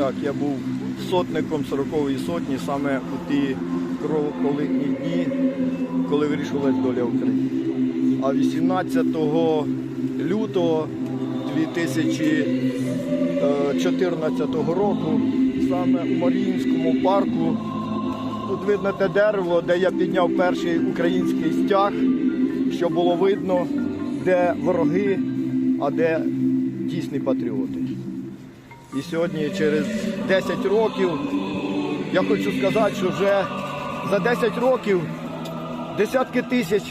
Так, я був сотником 40-ї сотні саме у ті кровопролитні дні, коли вирішувалась доля України. А 18 лютого 2014 року саме у Маріїнському парку тут видно те дерево, де я підняв перший український стяг, що було видно, де вороги, а де дійсні патріоти. І сьогодні, через 10 років, я хочу сказати, що вже за 10 років десятки тисяч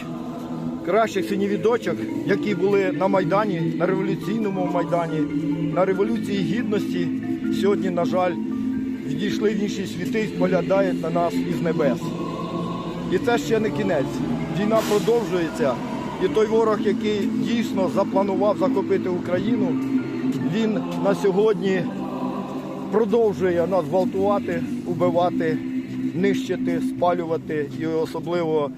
кращих синів дочок, які були на Майдані, на революційному Майдані, на Революції Гідності, сьогодні, на жаль, відійшли в інші світи і споглядають на нас із небес. І це ще не кінець. Війна продовжується. І той ворог, який дійсно запланував захопити Україну, він на сьогодні продовжує нас гвалтувати, убивати, нищити, спалювати і особливо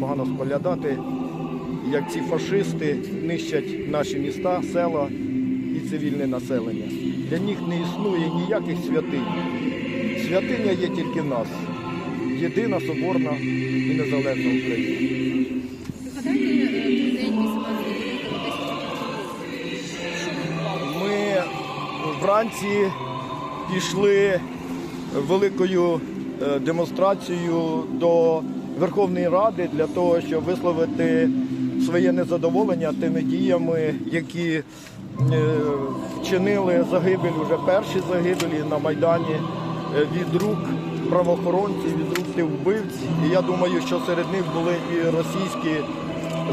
погано споглядати, як ці фашисти нищать наші міста, села і цивільне населення. Для них не існує ніяких святинь. Святиня є тільки нас. Єдина соборна і незалежна Україна. Вранці пішли великою е, демонстрацією до Верховної Ради для того, щоб висловити своє незадоволення тими діями, які е, вчинили загибель, уже перші загибелі на Майдані е, від рук правоохоронців, від рук вбивць. І я думаю, що серед них були і російські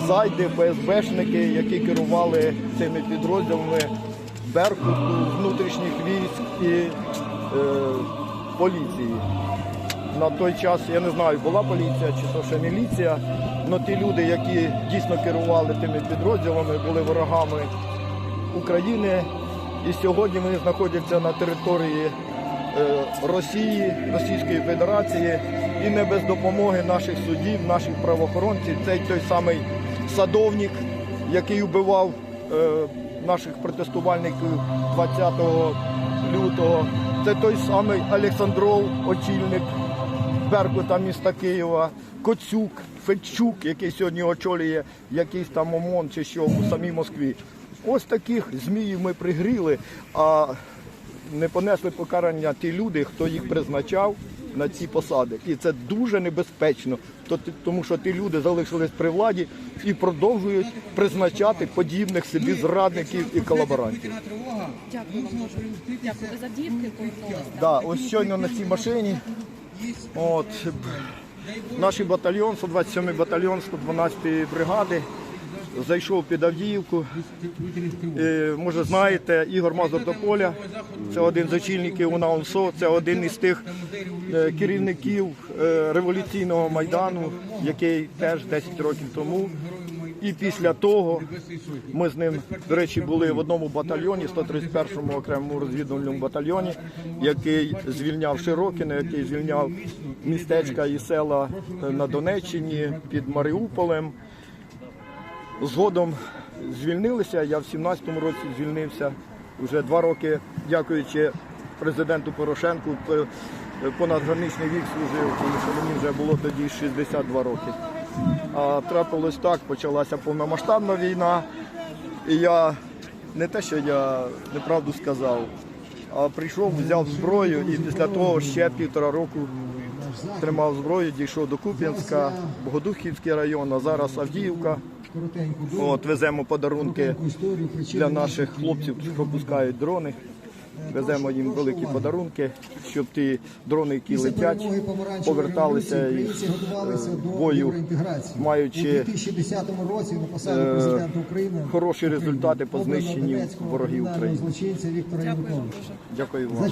зайди, ФСБшники, які керували цими підрозділами Беркуту, внутрішніх військ і е, поліції. На той час я не знаю, була поліція чи то ще міліція, але ті люди, які дійсно керували тими підрозділами, були ворогами України. І сьогодні вони знаходяться на території е, Росії, Російської Федерації і не без допомоги наших судів, наших правоохоронців. Цей той самий садовник, який вбивав наших протестувальників 20 лютого. Це той самий Олександров, очільник Беркута міста Києва, Коцюк, Федчук, який сьогодні очолює якийсь там ОМОН чи що у самій Москві. Ось таких зміїв ми пригріли, а не понесли покарання ті люди, хто їх призначав на ці посади. І це дуже небезпечно, то- тому що ті люди залишились при владі і продовжують призначати подібних собі зрадників і колаборантів. Дякую вам. Дякую. Ви з Да, ось щойно на цій машині. От, наш батальйон, 127-й батальйон 112-ї бригади, зайшов під Авдіївку. Е, може знаєте, Ігор Мазур до поля, це один з очільників УНАУНСО, це один із тих е, керівників е, революційного майдану, який теж 10 років тому. І після того ми з ним, до речі, були в одному батальйоні, 131-му окремому розвідувальному батальйоні, який звільняв Широкине, який звільняв містечка і села на Донеччині під Маріуполем. Згодом звільнилися. Я в 17-му році звільнився. Вже два роки, дякуючи президенту Порошенку, понадграничний вік служив, тому що мені вже було тоді 62 роки. А трапилось так, почалася повномасштабна війна, і я не те, що я неправду сказав, а прийшов, взяв зброю і після того ще півтора року тримав зброю, дійшов до Куп'янська, Богодухівський район, а зараз Авдіївка. От, веземо подарунки для наших хлопців, що пускають дрони. Веземо їм великі подарунки, щоб ті дрони, які летять, поверталися із е, бою, маючи у 2010 році на посаді президента України хороші результати по знищенню ворогів України. Дякую вам.